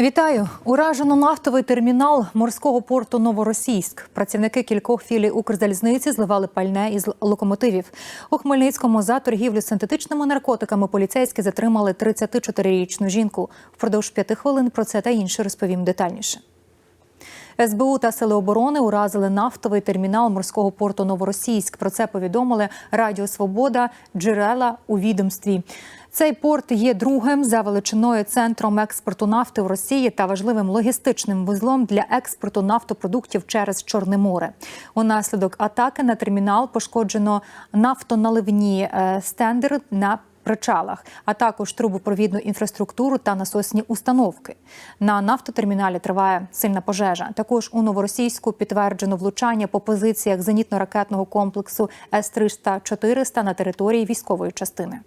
Вітаю! Уражено нафтовий термінал морського порту Новоросійськ. Працівники кількох філій Укрзалізниці зливали пальне із локомотивів. У Хмельницькому за торгівлю синтетичними наркотиками поліцейські затримали 34-річну жінку. Впродовж п'яти хвилин про це та інше розповім детальніше. СБУ та Сили оборони уразили нафтовий термінал морського порту Новоросійськ. Про це повідомили Радіо Свобода, джерела у відомстві. Цей порт є другим за величиною центром експорту нафти в Росії та важливим логістичним вузлом для експорту нафтопродуктів через Чорне море. Унаслідок атаки на термінал пошкоджено нафтоналивні е, стендери на причалах, а також трубопровідну інфраструктуру та насосні установки. На нафтотерміналі триває сильна пожежа. Також у новоросійську підтверджено влучання по позиціях зенітно-ракетного комплексу С-300-400 на території військової частини.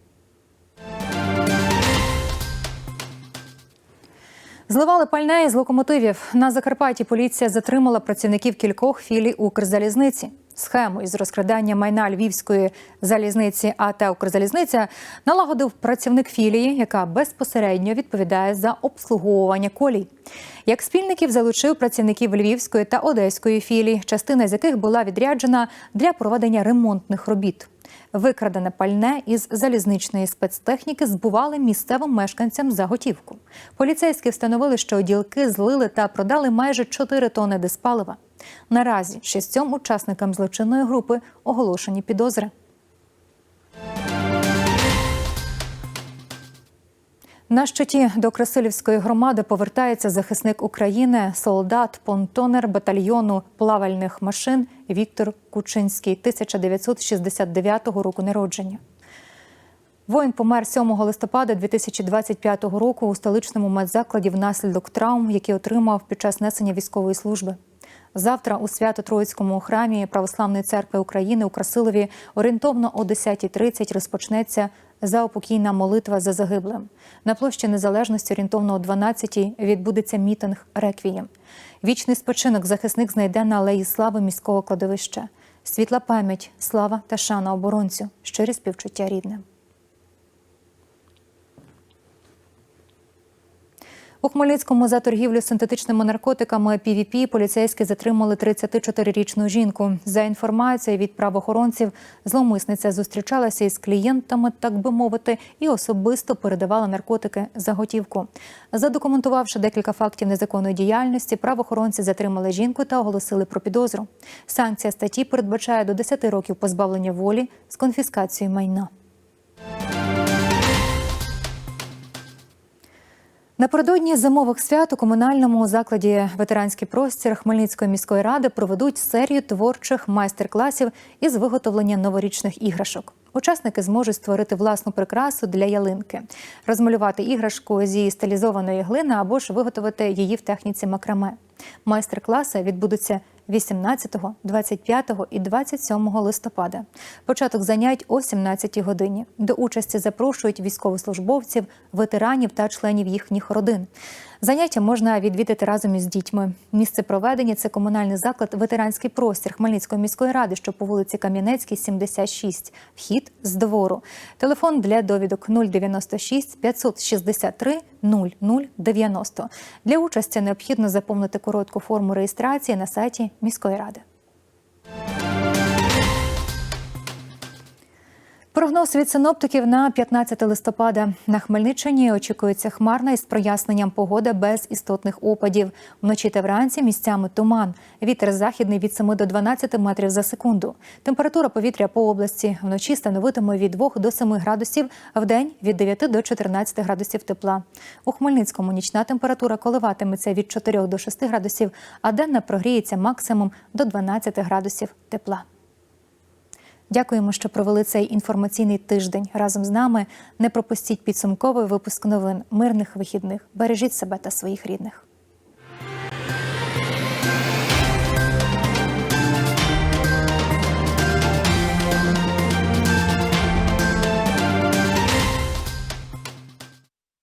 Зливали пальне із локомотивів. На Закарпатті поліція затримала працівників кількох філій Укрзалізниці. Схему із розкрадання майна львівської залізниці АТ «Укрзалізниця» налагодив працівник філії, яка безпосередньо відповідає за обслуговування колій. Як спільників залучив працівників львівської та одеської філій, частина з яких була відряджена для проведення ремонтних робіт. Викрадене пальне із залізничної спецтехніки збували місцевим мешканцям за готівку. Поліцейські встановили, що ділки злили та продали майже 4 тони диспалива. Наразі шістьом учасникам злочинної групи оголошені підозри. На щиті до Красилівської громади повертається захисник України, солдат, понтонер батальйону плавальних машин Віктор Кучинський, 1969 року народження. Воїн помер 7 листопада 2025 року у столичному медзакладі внаслідок травм, які отримав під час несення військової служби. Завтра у Свято-Троїцькому храмі Православної церкви України у Красилові орієнтовно о 10.30 розпочнеться заупокійна молитва за загиблим. На площі Незалежності орієнтовно о 12.00 відбудеться мітинг реквієм. Вічний спочинок захисник знайде на алеї слави міського кладовища. Світла пам'ять, слава та шана оборонцю, щирі співчуття рідним. У Хмельницькому за торгівлю синтетичними наркотиками PVP поліцейські затримали 34-річну жінку. За інформацією від правоохоронців, зловмисниця зустрічалася із клієнтами, так би мовити, і особисто передавала наркотики за готівку. Задокументувавши декілька фактів незаконної діяльності, правоохоронці затримали жінку та оголосили про підозру. Санкція статті передбачає до 10 років позбавлення волі з конфіскацією майна. Напередодні зимових свят у комунальному закладі ветеранський простір Хмельницької міської ради проведуть серію творчих майстер-класів із виготовлення новорічних іграшок. Учасники зможуть створити власну прикрасу для ялинки, розмалювати іграшку зі стилізованої глини або ж виготовити її в техніці макраме. Майстер-класи відбудуться 18, 25 і 27 листопада. Початок занять о 17 годині. До участі запрошують військовослужбовців, ветеранів та членів їхніх родин. Заняття можна відвідати разом із дітьми. Місце проведення це комунальний заклад Ветеранський простір Хмельницької міської ради, що по вулиці Кам'янецькій, 76. Вхід з двору. Телефон для довідок 096 563 0090. Для участі необхідно заповнити коротку форму реєстрації на сайті міської ради. Прогноз від синоптиків на 15 листопада. На Хмельниччині очікується хмарна із проясненням погоди без істотних опадів. Вночі та вранці місцями туман. Вітер західний від 7 до 12 метрів за секунду. Температура повітря по області вночі становитиме від 2 до 7 градусів, в день від 9 до 14 градусів тепла. У Хмельницькому нічна температура коливатиметься від 4 до 6 градусів, а денна прогріється максимум до 12 градусів тепла. Дякуємо, що провели цей інформаційний тиждень разом з нами. Не пропустіть підсумковий випуск новин мирних вихідних. Бережіть себе та своїх рідних.